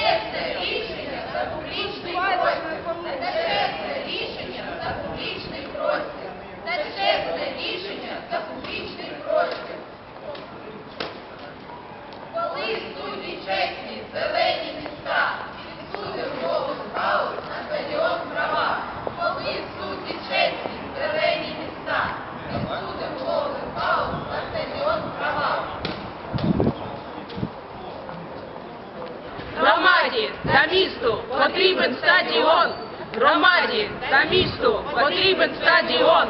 чесне рішення за публічний простір. Це чесне рішення за публічний простір. Це чесне рішення за публічний простір. Коли судді чесні, зелені міста, відсудив голос хаос на стадіон права. Коли судді чесні, зелені міста, відсудив голос хаос на стадіон права. Громаді та місту потрібен стадіон. Громаді та місту потрібен стадіон.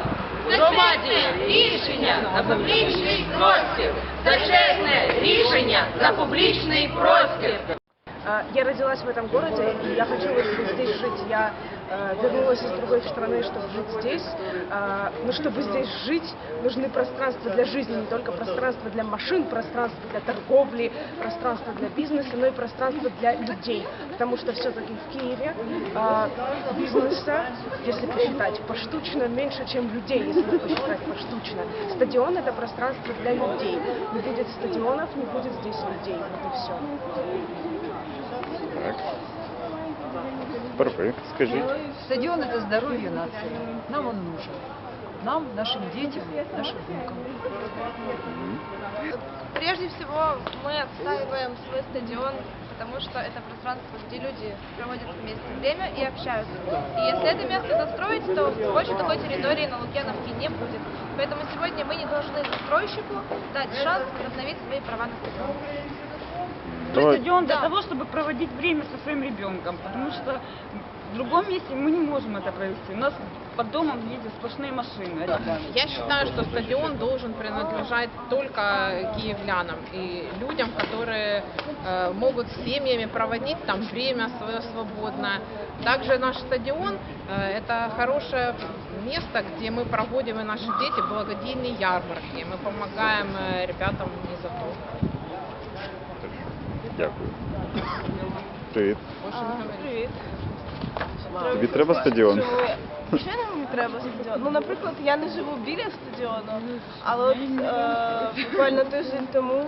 Громаді рішення на публічний простір. за чесне рішення на публічний простір. Я родилась в этом городе, и я хочу вот здесь жить. Я вернулась из другой страны, чтобы жить здесь. А, но чтобы здесь жить, нужны пространства для жизни, не только пространство для машин, пространство для торговли, пространство для бизнеса, но и пространство для людей. Потому что все-таки в Киеве а, бизнеса, если посчитать, поштучно меньше, чем людей, если посчитать поштучно. Стадион это пространство для людей. Не будет стадионов, не будет здесь людей. Вот и все. Так. Ви скажіть. Стадион – это здоровье нации. Нам он нужен. Нам, нашим детям, нашим внукам. Прежде всего, мы отстаиваем свой стадион, потому что это пространство, где люди проводят вместе время и общаются. И если это место застроить, то больше такой территории на Лукьяновке не будет. Поэтому сегодня мы не должны застройщику дать шанс возобновить свои права на стадион. Давай. стадион для того, чтобы проводить время со своим ребенком, потому что в другом месте мы не можем это провести. У нас под домом ездят сплошные машины. Я считаю, что стадион должен принадлежать только киевлянам и людям, которые э, могут с семьями проводить там время свое свободное. Также наш стадион э, это хорошее место, где мы проводим и наши дети благодійные ярмарки. Мы помогаем э, ребятам не за то. Дякую. Привіт. Привіт. Тобі треба стадіон? Звичайно, мені треба стадіон. Ну, наприклад, я не живу біля стадіону, але от е, буквально тиждень тому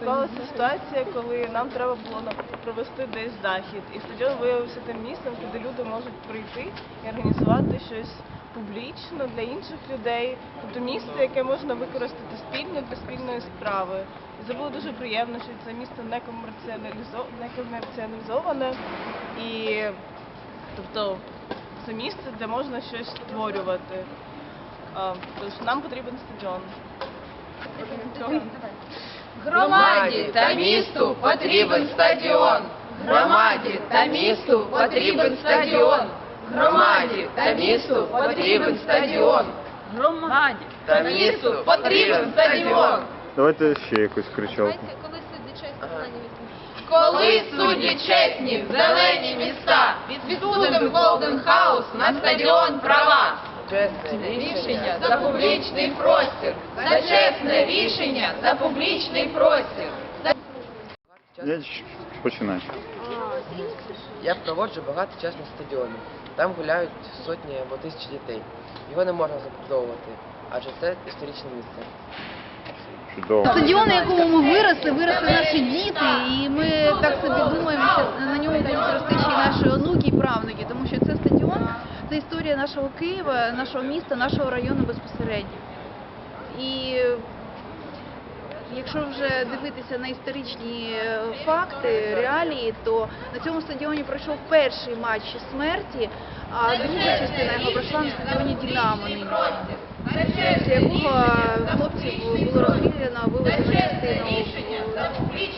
склалася ситуація, коли нам треба було наприклад, провести десь захід. І стадіон виявився тим місцем, куди люди можуть прийти і організувати щось публічно для інших людей. Тобто місце, яке можна використати спільно для спільної справи. І це було дуже приємно, що це місце не комерціалізо- не комерціалізоване і Тобто це місце, де можна щось створювати. Тож нам потрібен стадіон. Громаді та місту потрібен стадіон. Громаді та місту потрібен стадіон. Громаді та місту потрібен стадіон. Громаді та місту потрібен стадіон. Давайте ще якусь кричалку. коли судді зелені Коли судді чесні, зелені міста, відсудим Голден Хаус на стадіон права. Чесне рішення за публічний простір. За чесне рішення за публічний простір. Я ч- починай. Я проводжу багато часу на стадіоні. Там гуляють сотні або тисячі дітей. Його не можна забудовувати, адже це історичне місце. Чудово. Стадіон, на якому ми виросли, виросли наші діти, і ми так собі думаємо, що на ньому будуть рости ще й наші онуки і правнуки, тому що це стадіон, це історія нашого Києва, нашого міста, нашого району безпосередньо. І якщо вже дивитися на історичні е, факти, реалії, то на цьому стадіоні пройшов перший матч смерті, а друга частина його пройшла на стадіоні Дінамо після якого хлопців було розстріляно, вивезено частину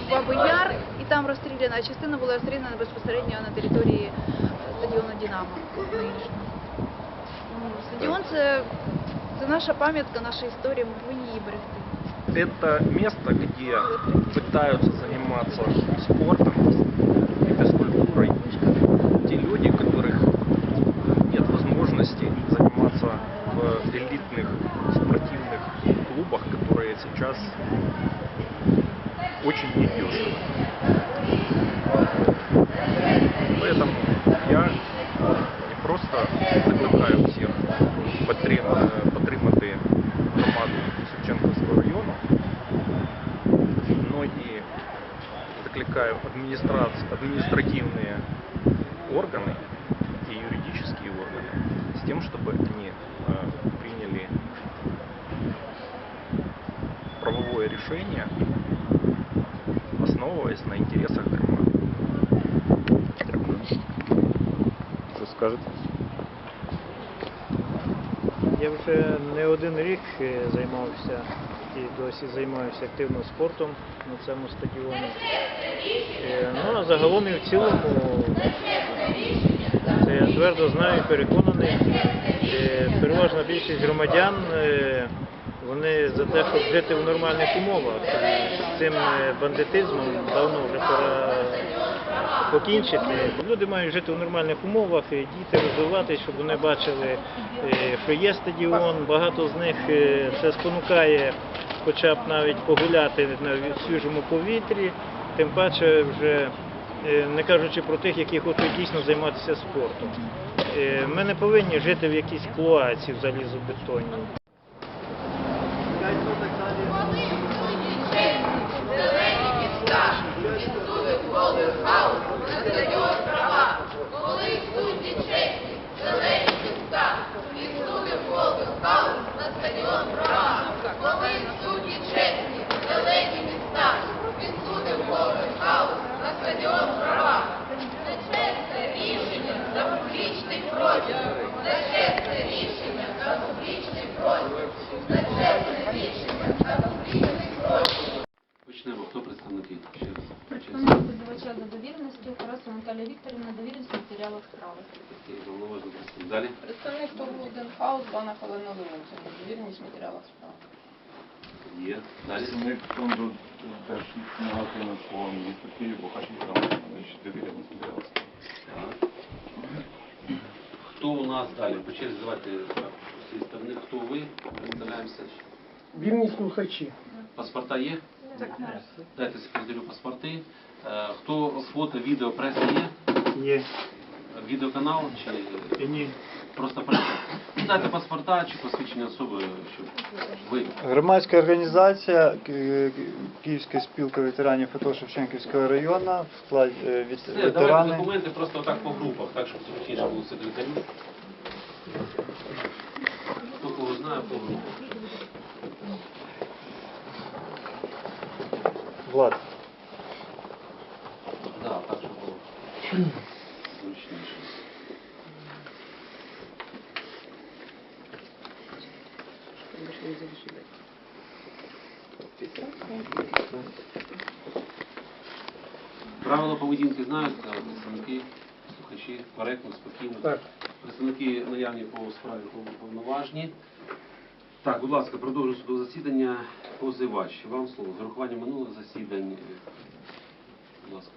в Бабий Яр, і там розстріляно, а частина була розстріляна безпосередньо на території стадіону нинішнього. Ну, Стадіон це, це наша пам'ятка, наша історія, ми повинні її берегти. Это место, где пытаются заниматься спортом и физкультурой те люди, у которых нет возможности заниматься в элитных спортивных клубах, которые сейчас очень недешево. Поэтому я не просто закликаю всех підтримати громаду Шевченківського району, но і закликаю адміністрацію административные органы и юридические органы с тем, чтобы они э, приняли правовое решение, основываясь на интересах громады. Дякую. Що скажете? Я вже не один рік е, займався і досі займаюся активно спортом на цьому стадіоні. Е, Ну а загалом і в цілому це я твердо знаю і переконаний. е, Переважна більшість громадян е, вони за те, щоб жити в нормальних умовах. З цим бандитизмом давно вже пора покінчити. Люди мають жити в нормальних умовах, діти розвиватися, щоб вони бачили, що є стадіон. Багато з них це спонукає хоча б навіть погуляти на свіжому повітрі, тим паче вже е, не кажучи про тих, які хочуть дійсно займатися спортом. Е, Ми не повинні жити в якійсь клоаці в залізобетоні. Зелені міста, відсуток голий хаос, на стадіон права. Коли судді чесні, зелені міста, відсуток голий хаос, на стадіон права. Коли судді чесні, зелені міста, відсуток голий хаос, на стадіон права. За чесне рішення, за публічний простір, за чесне рішення, за публічний простір, за чесне рішення, за публічний простір. Почнемо. Хто представники? Ще раз. Представник позивача за довіреності Тарасова Наталія Вікторівна, довіреність в матеріалах справи. Далі. Представник ТОВ «Голден Хаус» Бана Олена Леонтьевна, довіреність матеріалах справи. Є. Далі. Представник фонду негативно по місту хоча там ще довіреність збиралася. Так. Хто у нас далі? По черзі давайте так, з цієї сторони. Хто ви? Представляємося. Вільні слухачі. Паспорта є? Дайте секретарю паспорти. Е, Хто фото, відео, преса є? Є. Відеоканал чи Ні. просто? Дайте паспорта чи посвідчення особи, щоб ви. Громадська організація Ки- Київська спілка ветеранів АТО Шевченківського району в складі е, від Все, давайте ветерани. документи просто отак по групах, так, щоб зручніше було секретарю. Хто кого знає, по групах. Влад. Да, так, щоб було зручніше. Правила поведінки знають представники, слухачі, коректно, спокійно. Так. Представники наявні по справі повноважні. Так, будь ласка, продовжуємо судове засідання. Позивач, вам слово. З урахуванням минулих засідань. Будь ласка.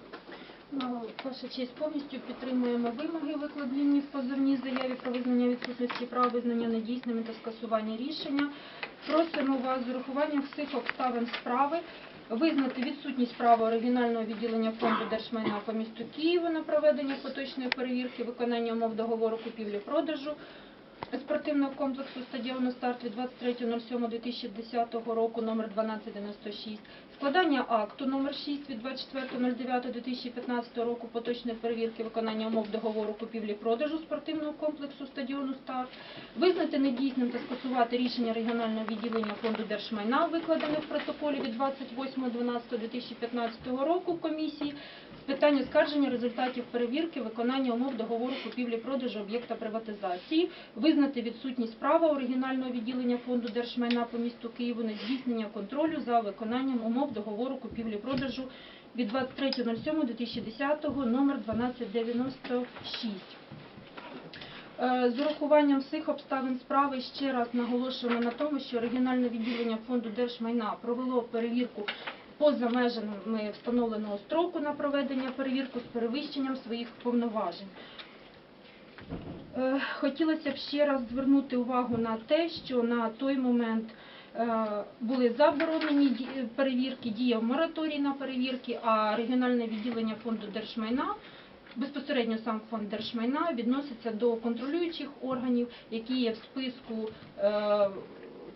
Ну, Ваша честь, повністю підтримуємо вимоги, викладені в позовній заяві про визнання відсутності прав, визнання недійсними та скасування рішення. Просимо вас з урахуванням всіх обставин справи визнати відсутність права оригінального відділення фонду держмайна по місту Києву на проведення поточної перевірки виконання умов договору купівлі-продажу спортивного комплексу стадіону «Старт» від 23.07.2010 року номер 1296, складання акту номер 6 від 24.09.2015 року поточної перевірки виконання умов договору купівлі-продажу спортивного комплексу стадіону «Старт», визнати недійсним та скасувати рішення регіонального відділення фонду держмайна, викладене в протоколі від 28.12.2015 року комісії з питань оскарження результатів перевірки виконання умов договору купівлі-продажу об'єкта приватизації, визнати відсутність права оригінального відділення фонду держмайна по місту Києву на здійснення контролю за виконанням умов договору купівлі-продажу від 23.07.2010 номер 1296. Е, З урахуванням всіх обставин справи ще раз наголошуємо на тому, що регіональне відділення фонду держмайна провело перевірку поза межами встановленого строку на проведення перевірку з перевищенням своїх повноважень. Е, Хотілося б ще раз звернути увагу на те, що на той момент були заборонені перевірки, діяв мораторій на перевірки, а регіональне відділення фонду держмайна, безпосередньо сам фонд держмайна, відноситься до контролюючих органів, які є в списку е,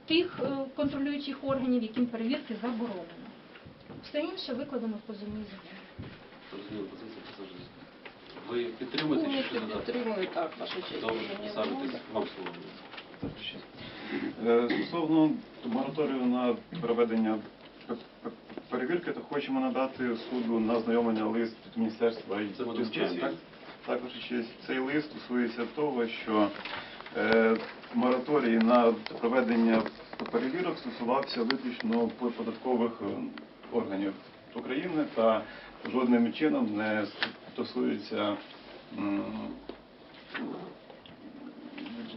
тих е, контролюючих органів, яким перевірки заборонено. Все інше викладено в позовній заяві. Ви підтримуєте чи що додати? Підтримую так, ваша честь. Добре, ставитесь вам слово. Е, Стосовно мораторію на проведення перевірки, то хочемо надати суду на знайомлення лист від Міністерства юстиції. Також ще цей лист стосується того, що е, мораторій на проведення перевірок стосувався виключно податкових е, органів України та жодним чином не стосується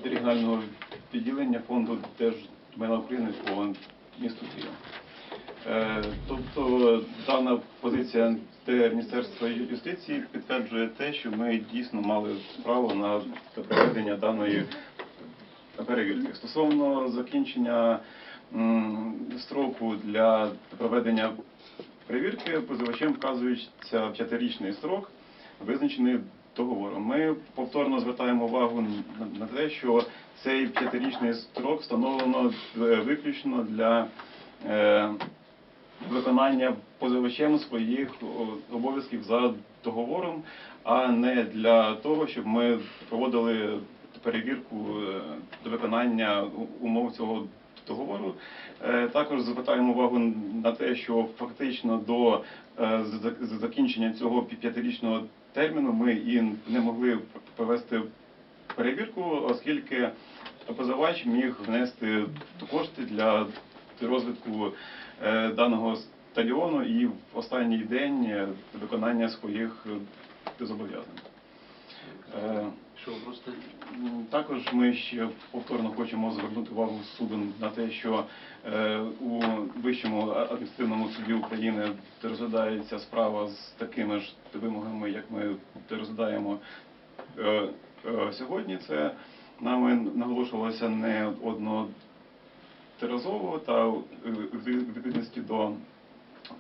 регіонального відділення фонду Держмайна України по місту Києва. Е, Тобто дана позиція Міністерства юстиції підтверджує те, що ми дійсно мали право на проведення даної перевірки. Стосовно закінчення строку для проведення перевірки, позивачем вказується п'ятирічний строк, визначений договором. Ми повторно звертаємо увагу на- те, що цей п'ятирічний строк встановлено е, виключно для е, виконання позивачем своїх обов'язків за договором, а не для того, щоб ми проводили перевірку е, до виконання умов цього договору. Е, Також звертаємо увагу на те, що фактично до е, закінчення цього п'ятирічного терміну ми і не могли провести перевірку, оскільки позивач міг внести кошти для розвитку е, даного стадіону і в останній день виконання своїх зобов'язань. Що просто Також ми ще повторно хочемо звернути увагу суду на те, що е, у Вищому адміністративному суді України розглядається справа з такими ж вимогами, як ми розглядаємо е, е, сьогодні. Це нами наголошувалося не одноразово та у відповідності до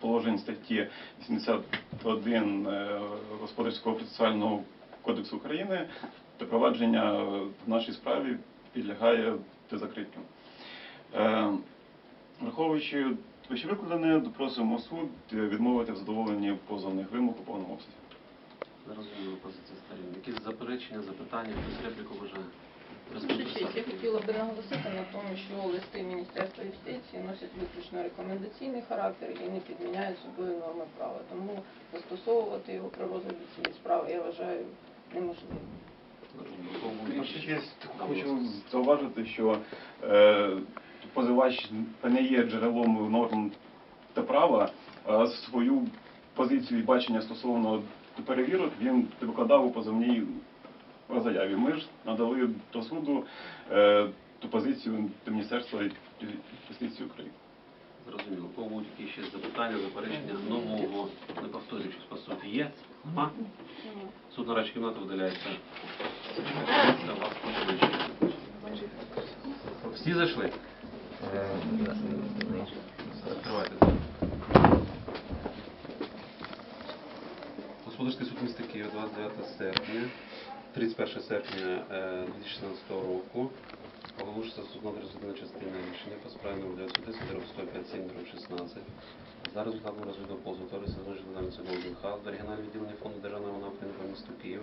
положень статті 81 е, Господарського процесуального кодексу України та провадження в нашій справі підлягає закриттю. Е, Враховуючи вищевикладене, просимо суд відмовити в задоволенні позовних вимог у повному обсязі. Зрозуміло позиція сторін. Якісь заперечення, запитання, хтось репліку бажає? Честь, я хотіла би наголосити на тому, що листи Міністерства юстиції носять виключно рекомендаційний характер і не підміняють собою норми права. Тому застосовувати його при розгляді цієї справи я вважаю неможливим. Честь, хочу зауважити, що е, позивач не є джерелом норм та права, а свою позицію і бачення стосовно перевірок він викладав у позовній заяві. Ми ж надали до суду е, ту позицію Міністерства юстиції України. Зрозуміло. Кого будуть якісь ще запитання, заперечення нового, не повторюючись по суті, є? Суд нарадча кімната видаляється. Всі зайшли? Відкривайте. Господарський суд міста Києва 29 серпня, 31 серпня е, 2016 року. Оголошується судна розглядана частина рішення по справі номер 910 157 16. За результатом розгляду позову товариства Зможний Данця до регіонального відділення фонду державного напрямку місту про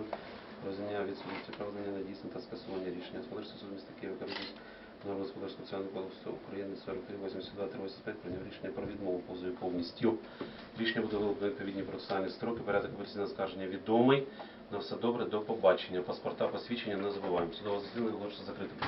визнання відсутності проведення надійсне та скасування рішення. Господарський суд міста Києва керуючись на господарського соціального кодексу України 43 82 85 прийняв рішення про відмову позові повністю. Рішення буде вилуплено відповідні процесуальні строки. Порядок апеляційного скарження відомий. На все добре, до побачення. Паспорта, посвідчення не забуваємо. Судове засідання оголошується закритим.